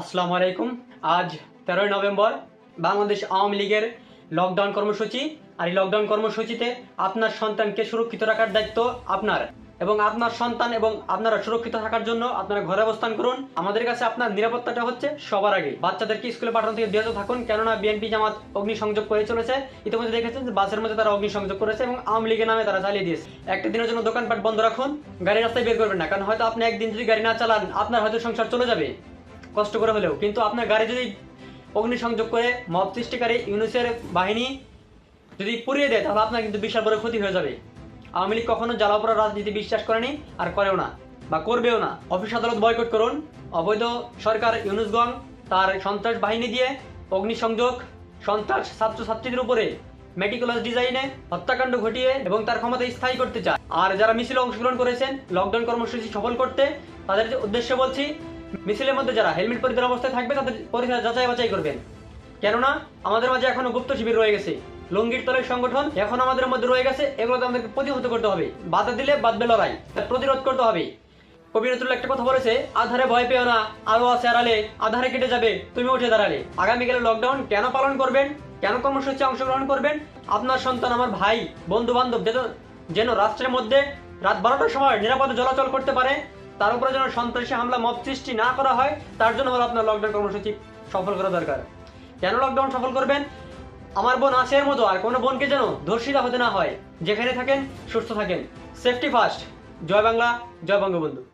আসসালামু আলাইকুম। আজ তেরোই নভেম্বর, বাংলাদেশ আওয়ামী লীগের লকডাউন কর্মসূচি। আর এই লকডাউন কর্মসূচিতে আপনার সন্তানকে সুরক্ষিত রাখার দায়িত্ব আপনার। এবং আপনার সন্তান এবং আপনারা সুরক্ষিত থাকার জন্য আপনারা ঘরে অবস্থান করুন। আমাদের কাছে আপনার নিরাপত্তাটা হচ্ছে সবার আগে। বাচ্চাদেরকে স্কুলে পাঠানো থেকে বিরত থাকুন। কেননা বিএনপি জামাত অগ্নিসংযোগ করে চলেছে। ইতিমধ্যে দেখেছেন যে বাসের মধ্যে তারা অগ্নিসংযোগ করেছে এবং আওয়ামী লীগের নামে তারা চালিয়ে দিয়েছে। একটা দিনের জন্য দোকানপাট বন্ধ রাখুন। গাড়ি রাস্তায় বের করবেন না। কারণ হয়তো আপনি একদিন যদি গাড়ি না চালান, আপনার হয়তো সংসার চলে যাবে। কষ্ট করে হলেও। কিন্তু আপনার গাড়ি যদি অগ্নিসংযোগ করে, মব সৃষ্টিকারী ইউনিসের বাহিনী যদি পুড়িয়ে দেয়, তাহলে আপনার কিন্তু বিশাল বড় ক্ষতি হয়ে যাবে। আওয়ামী লীগ কখনো জ্বালাপড়া রাজনীতি বিশ্বাস করেনি আর করেও না, বা করবেও না। অফিস আদালত বয়কট করুন। অবৈধ সরকার ইউনুসগং তার সন্ত্রাস বাহিনী দিয়ে অগ্নিসংযোগ, সন্ত্রাস ছাত্রছাত্রীদের উপরে মেটিকুলাস ডিজাইনে হত্যাকাণ্ড ঘটিয়ে এবং তার ক্ষমতা স্থায়ী করতে চায়। আর যারা মিছিলে অংশগ্রহণ করেছেন, লকডাউন কর্মসূচি সফল করতে, তাদের উদ্দেশ্যে বলছি মিছিলের মধ্যে যারা হেলমেট পরিধান অবস্থায় থাকবে, তাদের পরীক্ষা যাচাই বাছাই করবেন। কেননা, আমাদের মাঝে এখনও গুপ্ত শিবির রয়ে গেছে। লঙ্গির তলের সংগঠন এখন আমাদের মধ্যে রয়ে গেছে এগুলোকে আমাদেরকে প্রতিহত করতে হবে। বাধা দিলে বাঁধবে লড়াই তার প্রতিরোধ করতে হবে। কবি নজরুল একটা কথা বলেছে, আধারে ভয় পেও না, আলো আছে আড়ালে, আধারে কেটে যাবে, তুমি উঠে দাঁড়ালে। আগামীকালে লকডাউন কেন পালন করবেন? কেন কর্মসূচি অংশগ্রহণ করবেন? আপনার সন্তান, আমার ভাই বন্ধু বান্ধব যেন যেন রাষ্ট্রের মধ্যে রাত বারোটার সময় নিরাপদে চলাচল করতে পারে তার উপরে যেন সন্ত্রাসী হামলা মত সৃষ্টি না করা হয়, তার জন্য হলো আপনার লকডাউন কর্মসূচি সফল করা দরকার। কেন লকডাউন সফল করবেন? আমার বোন আসের মতো, আর কোনো বোনকে যেন ধর্ষিতা হতে না হয়। যেখানে থাকেন, সুস্থ থাকেন। সেফটি ফার্স্ট জয় বাংলা, জয় বঙ্গবন্ধু।